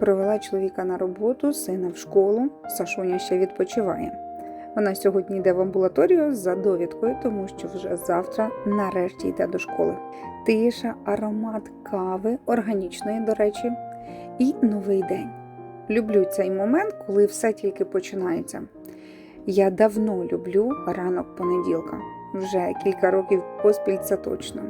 Провела чоловіка на роботу, сина в школу. Сашуня ще відпочиває. Вона сьогодні йде в амбулаторію за довідкою, тому що вже завтра нарешті йде до школи. Тиша, аромат кави, органічної, до речі, і новий день. Люблю цей момент, коли все тільки починається. Я давно люблю ранок понеділка. Вже кілька років поспіль це точно.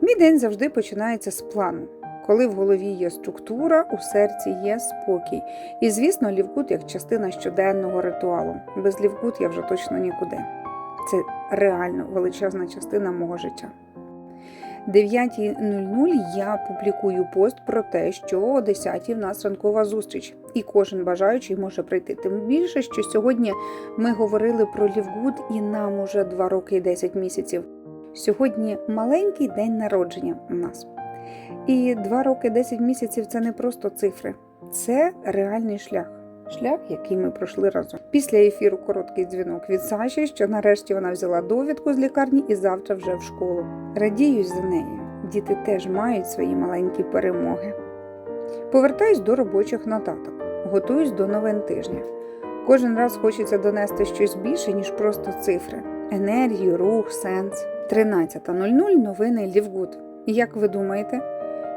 Мій день завжди починається з плану. Коли в голові є структура, у серці є спокій. І, звісно, лівкут як частина щоденного ритуалу. Без лівкут я вже точно нікуди. Це реально величезна частина мого життя. 9.00 я публікую пост про те, що о 10 в нас ранкова зустріч, і кожен бажаючий може прийти. Тим більше, що сьогодні ми говорили про Лівгуд, і нам уже 2 роки і 10 місяців. Сьогодні маленький день народження у нас. І 2 роки 10 місяців це не просто цифри, це реальний шлях. Шлях, який ми пройшли разом. Після ефіру короткий дзвінок від Саші, що нарешті вона взяла довідку з лікарні і завтра вже в школу. Радіюсь за нею. Діти теж мають свої маленькі перемоги. Повертаюсь до робочих нотаток, готуюсь до новин тижня. Кожен раз хочеться донести щось більше, ніж просто цифри: енергію, рух, сенс. 13.00 новини Лівгуд. Як ви думаєте,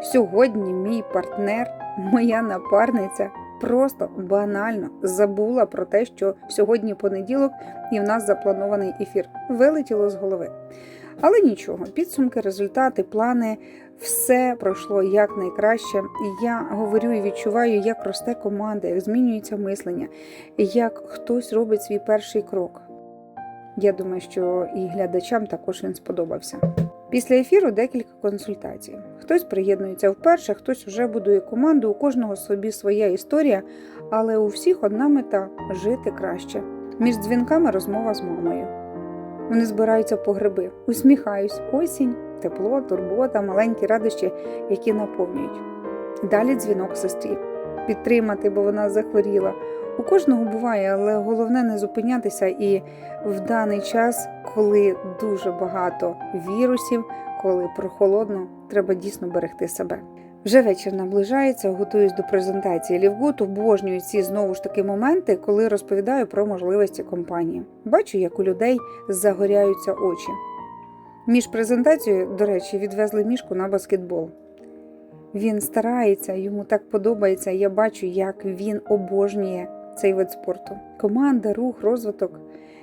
сьогодні мій партнер, моя напарниця просто банально забула про те, що сьогодні понеділок і в нас запланований ефір. Вилетіло з голови. Але нічого, підсумки, результати, плани, все пройшло як найкраще. Я говорю і відчуваю, як росте команда, як змінюється мислення, як хтось робить свій перший крок. Я думаю, що і глядачам також він сподобався. Після ефіру декілька консультацій. Хтось приєднується вперше, хтось вже будує команду, у кожного собі своя історія, але у всіх одна мета жити краще. Між дзвінками розмова з мамою. Вони збираються по гриби. Усміхаюсь, осінь, тепло, турбота, маленькі радощі, які наповнюють. Далі дзвінок сестрі. Підтримати, бо вона захворіла. У кожного буває, але головне не зупинятися і в даний час, коли дуже багато вірусів, коли прохолодно, треба дійсно берегти себе. Вже вечір наближається, готуюсь до презентації Лівгут, обожнюю ці знову ж таки моменти, коли розповідаю про можливості компанії. Бачу, як у людей загоряються очі. Між презентацією, до речі, відвезли мішку на баскетбол. Він старається, йому так подобається. Я бачу, як він обожнює цей вид спорту. Команда, рух, розвиток.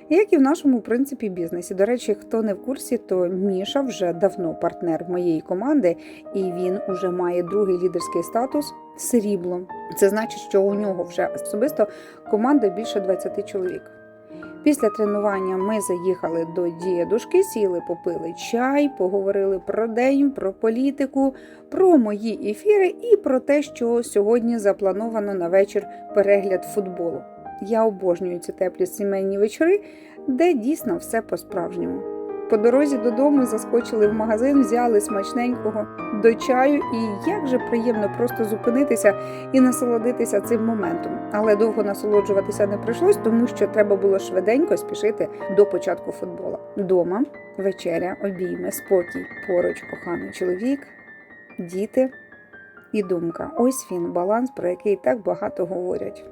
Як і в нашому в принципі бізнесі. До речі, хто не в курсі, то Міша вже давно партнер моєї команди, і він уже має другий лідерський статус срібло. Це значить, що у нього вже особисто команда більше 20 чоловік. Після тренування ми заїхали до дідушки, сіли, попили чай, поговорили про день, про політику, про мої ефіри і про те, що сьогодні заплановано на вечір перегляд футболу. Я обожнюю ці теплі сімейні вечори, де дійсно все по-справжньому. По дорозі додому заскочили в магазин, взяли смачненького до чаю, і як же приємно просто зупинитися і насолодитися цим моментом. Але довго насолоджуватися не прийшлось, тому що треба було швиденько спішити до початку футбола. Дома вечеря, обійми, спокій, поруч коханий чоловік, діти і думка. Ось він баланс, про який так багато говорять.